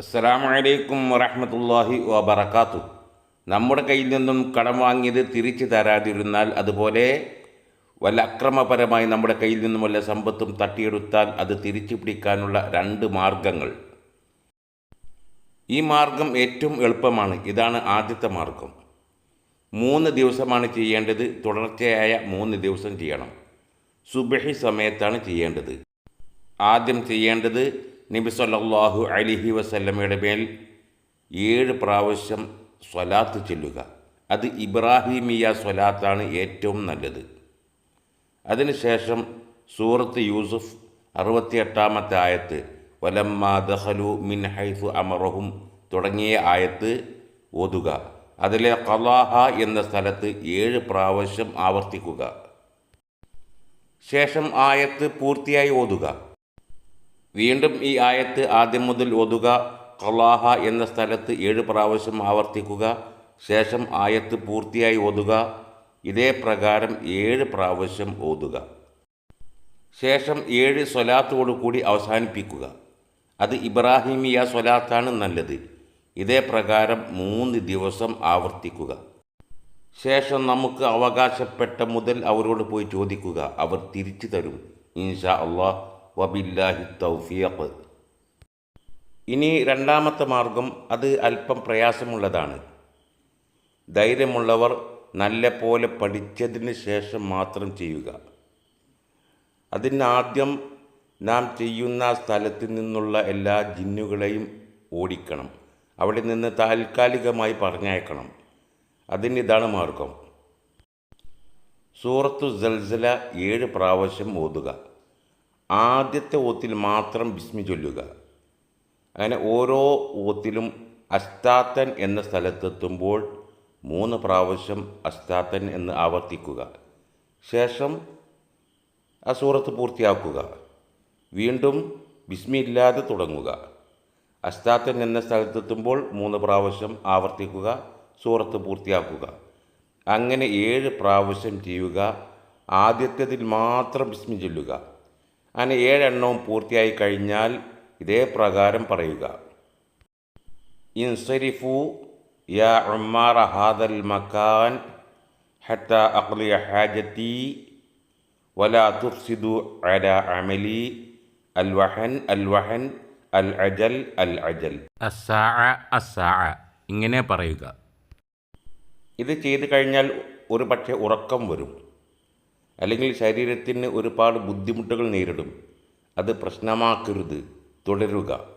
അസ്സലാമലൈക്കും വറഹമത്തല്ലാഹി വബർക്കാത്തു നമ്മുടെ കയ്യിൽ നിന്നും കടം വാങ്ങിയത് തിരിച്ചു തരാതിരുന്നാൽ അതുപോലെ വല്ല അക്രമപരമായി നമ്മുടെ കയ്യിൽ നിന്നും വല്ല സമ്പത്തും തട്ടിയെടുത്താൽ അത് തിരിച്ചു പിടിക്കാനുള്ള രണ്ട് മാർഗങ്ങൾ. ഈ മാർഗം ഏറ്റവും എളുപ്പമാണ്. ഇതാണ് ആദ്യത്തെ മാർഗം. മൂന്ന് ദിവസമാണ് ചെയ്യേണ്ടത്. തുടർച്ചയായ മൂന്ന് ദിവസം ചെയ്യണം. സുബഹി സമയത്താണ് ചെയ്യേണ്ടത്. ആദ്യം ചെയ്യേണ്ടത് നബി സല്ലാഹു അലിഹി വസല്ലമയുടെ മേൽ ഏഴ് പ്രാവശ്യം സ്വലാത്ത് ചൊല്ലുക. അത് ഇബ്രാഹിമിയ സ്വലാത്താണ് ഏറ്റവും നല്ലത്. അതിനുശേഷം സൂറത്ത് യൂസുഫ് അറുപത്തിയെട്ടാമത്തെ ആയത്ത് വലമ്മ ദഹലു മിൻ ഹൈഫു അമറഹും തുടങ്ങിയ ആയത്ത് ഓതുക. അതിലെ കലാഹ എന്ന സ്ഥലത്ത് ഏഴ് പ്രാവശ്യം ആവർത്തിക്കുക. ശേഷം ആയത്ത് പൂർത്തിയായി ഓതുക. വീണ്ടും ഈ ആയത്ത് ആദ്യം മുതൽ ഒതുക കലാഹ എന്ന സ്ഥലത്ത് ഏഴ് പ്രാവശ്യം ആവർത്തിക്കുക ശേഷം ആയത്ത് പൂർത്തിയായി ഒതുക ഇതേ പ്രകാരം ഏഴ് പ്രാവശ്യം ഓതുക. ശേഷം ഏഴ് കൂടി അവസാനിപ്പിക്കുക. അത് ഇബ്രാഹിമിയ സ്വലാത്താണ് നല്ലത്. ഇതേ പ്രകാരം മൂന്ന് ദിവസം ആവർത്തിക്കുക. ശേഷം നമുക്ക് അവകാശപ്പെട്ട മുതൽ അവരോട് പോയി ചോദിക്കുക. അവർ തിരിച്ചു തരും. ഇൻഷാ അള്ളാഹ് വബില്ലാഹി തൗഫിയഖ് ഇനി രണ്ടാമത്തെ മാർഗം അത് അല്പം പ്രയാസമുള്ളതാണ്. ധൈര്യമുള്ളവർ നല്ല പോലെ പഠിച്ചതിന് ശേഷം മാത്രം ചെയ്യുക. അതിനാദ്യം നാം ചെയ്യുന്ന സ്ഥലത്ത് നിന്നുള്ള എല്ലാ ജിന്നുകളെയും ഓടിക്കണം. അവിടെ നിന്ന് താൽക്കാലികമായി പറഞ്ഞയക്കണം. അതിന് ഇതാണ് മാർഗം. സൂറത്തു സൽസല ഏഴ് പ്രാവശ്യം ഓതുക. ആദ്യത്തെ ഓത്തിൽ മാത്രം ബിസ്മി ചൊല്ലുക. അങ്ങനെ ഓരോ ഓത്തിലും അസ്താത്തൻ എന്ന സ്ഥലത്തെത്തുമ്പോൾ മൂന്ന് പ്രാവശ്യം അസ്താത്തൻ എന്ന് ആവർത്തിക്കുക. ശേഷം ആ സൂറത്ത് പൂർത്തിയാക്കുക. വീണ്ടും ബിസ്മി ഇല്ലാതെ തുടങ്ങുക. അസ്താത്തൻ എന്ന സ്ഥലത്തെത്തുമ്പോൾ മൂന്ന് പ്രാവശ്യം ആവർത്തിക്കുക സൂറത്ത് പൂർത്തിയാക്കുക. അങ്ങനെ ഏഴ് പ്രാവശ്യം ചെയ്യുക. ആദ്യത്തേതിൽ മാത്രം ബിസ്മി ചൊല്ലുക. അങ്ങനെ ഏഴെണ്ണവും പൂർത്തിയായി കഴിഞ്ഞാൽ ഇതേ പ്രകാരം പറയുക. ഇൻസരിഫു യാ ഉമ്മാറ ഹാദൽ മക്കാൻ ഹത്ത അഖ്ലിയ ഹാജത്തി വല തുഫ്സിദു അല അമലി അൽ വഹൻ അൽ വഹൻ അൽ അജൽ അൽ അജൽ. അസാ അസാ ഇങ്ങനെ പറയുക. ഇത് ചെയ്തു കഴിഞ്ഞാൽ ഒരു പക്ഷേ ഉറക്കം വരും. അല്ലെങ്കിൽ ശരീരത്തിന് ഒരുപാട് ബുദ്ധിമുട്ടുകൾ നേരിടും. അത് പ്രശ്നമാക്കരുത്. തുടരുക.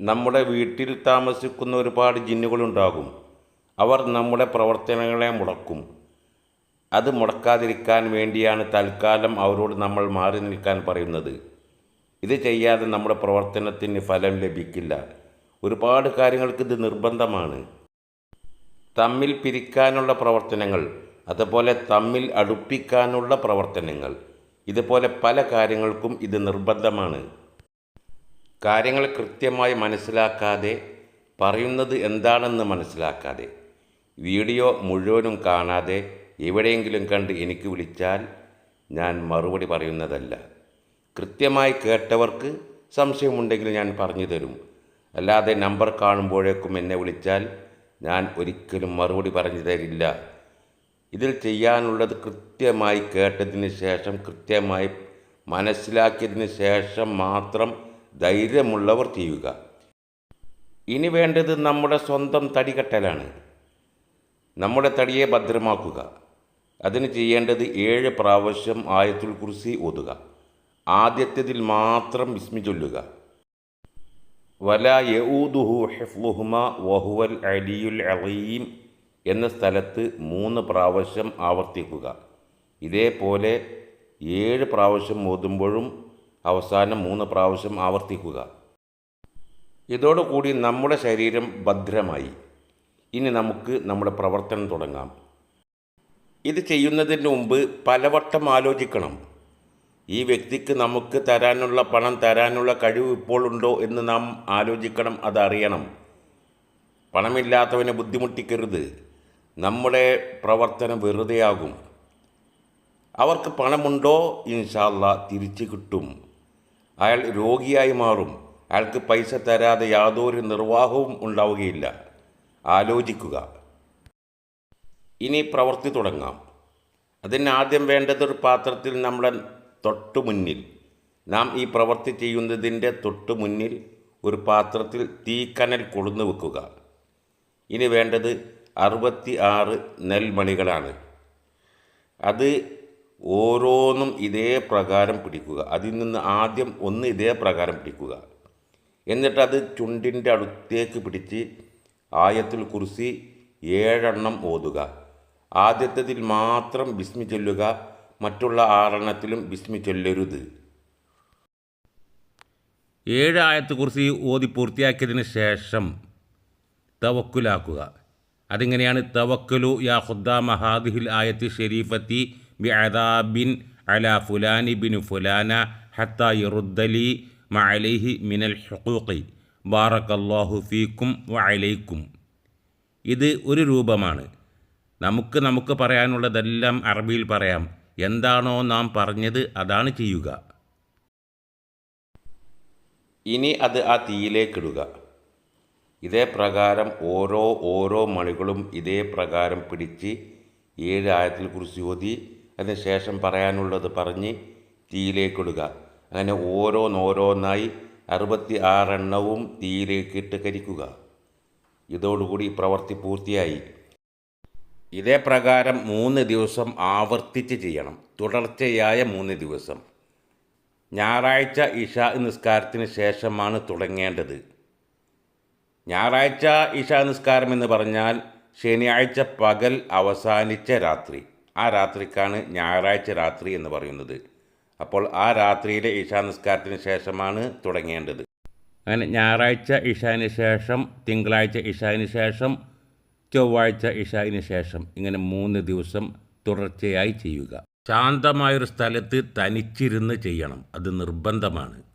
നമ്മുടെ വീട്ടിൽ താമസിക്കുന്ന ഒരുപാട് ജിന്നുകളുണ്ടാകും. അവർ നമ്മുടെ പ്രവർത്തനങ്ങളെ മുടക്കും. അത് മുടക്കാതിരിക്കാൻ വേണ്ടിയാണ് തൽക്കാലം അവരോട് നമ്മൾ മാറി നിൽക്കാൻ പറയുന്നത്. ഇത് ചെയ്യാതെ നമ്മുടെ പ്രവർത്തനത്തിന് ഫലം ലഭിക്കില്ല. ഒരുപാട് കാര്യങ്ങൾക്ക് ഇത് നിർബന്ധമാണ്. തമ്മിൽ പിരിക്കാനുള്ള പ്രവർത്തനങ്ങൾ അതുപോലെ തമ്മിൽ അടുപ്പിക്കാനുള്ള പ്രവർത്തനങ്ങൾ. ഇതുപോലെ പല കാര്യങ്ങൾക്കും ഇത് നിർബന്ധമാണ്. കാര്യങ്ങൾ കൃത്യമായി മനസ്സിലാക്കാതെ പറയുന്നത് എന്താണെന്ന് മനസ്സിലാക്കാതെ വീഡിയോ മുഴുവനും കാണാതെ എവിടെയെങ്കിലും കണ്ട് എനിക്ക് വിളിച്ചാൽ ഞാൻ മറുപടി പറയുന്നതല്ല. കൃത്യമായി കേട്ടവർക്ക് സംശയമുണ്ടെങ്കിൽ ഞാൻ പറഞ്ഞു തരും. അല്ലാതെ നമ്പർ കാണുമ്പോഴേക്കും എന്നെ വിളിച്ചാൽ ഞാൻ ഒരിക്കലും മറുപടി പറഞ്ഞു തരില്ല. ഇതിൽ ചെയ്യാനുള്ളത് കൃത്യമായി കേട്ടതിന് ശേഷം കൃത്യമായി മനസ്സിലാക്കിയതിന് ശേഷം മാത്രം ധൈര്യമുള്ളവർ ചെയ്യുക. ഇനി വേണ്ടത് നമ്മുടെ സ്വന്തം തടികെട്ടലാണ്. നമ്മുടെ തടിയെ ഭദ്രമാക്കുക. അതിന് ചെയ്യേണ്ടത് ഏഴ് പ്രാവശ്യം ആയത്തുൽ കുർസി ഓതുക. ആദ്യത്തേതിൽ മാത്രം വിസ്മി ചൊല്ലുക. വല യഊദുഹു ഹെഫ്ലുഹുമ വഹുവൽ അലിയുൽ അലീം. എന്ന സ്ഥലത്ത് മൂന്ന് പ്രാവശ്യം ആവർത്തിക്കുക. ഇതേപോലെ ഏഴ് പ്രാവശ്യം ഓതുമ്പോഴും അവസാനം മൂന്ന് പ്രാവശ്യം ആവർത്തിക്കുക. ഇതോടുകൂടി നമ്മുടെ ശരീരം ഭദ്രമായി. ഇനി നമുക്ക് നമ്മുടെ പ്രവർത്തനം തുടങ്ങാം. ഇത് ചെയ്യുന്നതിന് മുമ്പ് പലവട്ടം ആലോചിക്കണം. ഈ വ്യക്തിക്ക് നമുക്ക് തരാനുള്ള പണം തരാനുള്ള കഴിവ് ഇപ്പോൾ ഉണ്ടോ എന്ന് നാം ആലോചിക്കണം അതറിയണം. പണമില്ലാത്തവനെ ബുദ്ധിമുട്ടിക്കരുത്. നമ്മുടെ പ്രവർത്തനം വെറുതെയാകും. അവർക്ക് പണമുണ്ടോ? ഇൻഷാല്ല തിരിച്ചു കിട്ടും. അയാൾ രോഗിയായി മാറും. അയാൾക്ക് പൈസ തരാതെ യാതൊരു നിർവാഹവും ഉണ്ടാവുകയില്ല. ആലോചിക്കുക. ഇനി പ്രവൃത്തി തുടങ്ങാം. അതിന് ആദ്യം വേണ്ടത് ഒരു പാത്രത്തിൽ നമ്മുടെ തൊട്ടു മുന്നിൽ. നാം ഈ പ്രവൃത്തി ചെയ്യുന്നതിന്റെ തൊട്ടു മുന്നിൽ ഒരു പാത്രത്തിൽ തീക്കനൽ കൊളുന്നു വെക്കുക. ഇനി വേണ്ടത് അറുപത്തി ആറ് നെൽമണികളാണ്. അത് ഓരോന്നും ഇതേ പ്രകാരം പിടിക്കുക. അതിൽ നിന്ന് ആദ്യം ഒന്ന് ഇതേ പ്രകാരം പിടിക്കുക. എന്നിട്ടത് ചുണ്ടിന്റെ അടുത്തേക്ക് പിടിച്ച് ആയത്തിൽ കുറിച്ച് ഏഴെണ്ണം ഓതുക. ആദ്യത്തതിൽ മാത്രം ബിസ്മി ചൊല്ലുക മറ്റുള്ള ആറെണ്ണത്തിലും ബിസ്മി ചൊല്ലരുത്. ഏഴ് കുറിച്ച് ഓതി പൂർത്തിയാക്കിയതിന് ശേഷം തവക്കുലാക്കുക. അതിങ്ങനെയാണ് തവക്കലു യാ ഖുദ്ദാ മഹാദിഹിൽ ആയത്ത് ഷെരീഫത്തി ബി അദാബിൻ അല ഫുലാനി ബിൻ ഫുലാന ഹത്ത യറുദ്ദലി മഅലൈഹി മിനൽ ഹുഖൂഖി. ബാറക്കല്ലാഹു ഫീക്കും വഅലൈക്കും. ഇത് ഒരു രൂപമാണ്. നമുക്ക് നമുക്ക് പറയാനുള്ളതെല്ലാം അറബിയിൽ പറയാം. എന്താണോ നാം പറഞ്ഞത് അതാണ് ചെയ്യുക. ഇനി അത് ആ തീയിലേക്കിടുക ഇതേ പ്രകാരം ഓരോ ഓരോ മണികളും ഇതേ പ്രകാരം പിടിച്ച് ഏഴ് ആയത്തിൽ കുറിച്ച് ഓതി അതിന് ശേഷം പറയാനുള്ളത് പറഞ്ഞ് തീയിലേക്കിടുക. അങ്ങനെ ഓരോന്നോരോന്നായി അറുപത്തി ആറെണ്ണവും തീയിലേക്കിട്ട് കരിക്കുക. ഇതോടുകൂടി പ്രവൃത്തി പൂർത്തിയായി. ഇതേ പ്രകാരം മൂന്ന് ദിവസം ആവർത്തിച്ച് ചെയ്യണം. തുടർച്ചയായ മൂന്ന് ദിവസം. ഞായറാഴ്ച ഇഷ നിസ്കാരത്തിന് ശേഷമാണ് തുടങ്ങേണ്ടത്. ഞായറാഴ്ച നിസ്കാരം എന്ന് പറഞ്ഞാൽ ശനിയാഴ്ച പകൽ അവസാനിച്ച രാത്രി. ആ രാത്രിക്കാണ് ഞായറാഴ്ച രാത്രി എന്ന് പറയുന്നത്. അപ്പോൾ ആ രാത്രിയിലെ നിസ്കാരത്തിന് ശേഷമാണ് തുടങ്ങേണ്ടത്. അങ്ങനെ ഞായറാഴ്ച ഇഷാന് ശേഷം തിങ്കളാഴ്ച ഇഷാന് ശേഷം ചൊവ്വാഴ്ച ഇഷാന് ശേഷം ഇങ്ങനെ മൂന്ന് ദിവസം തുടർച്ചയായി ചെയ്യുക. ശാന്തമായൊരു സ്ഥലത്ത് തനിച്ചിരുന്ന് ചെയ്യണം. അത് നിർബന്ധമാണ്.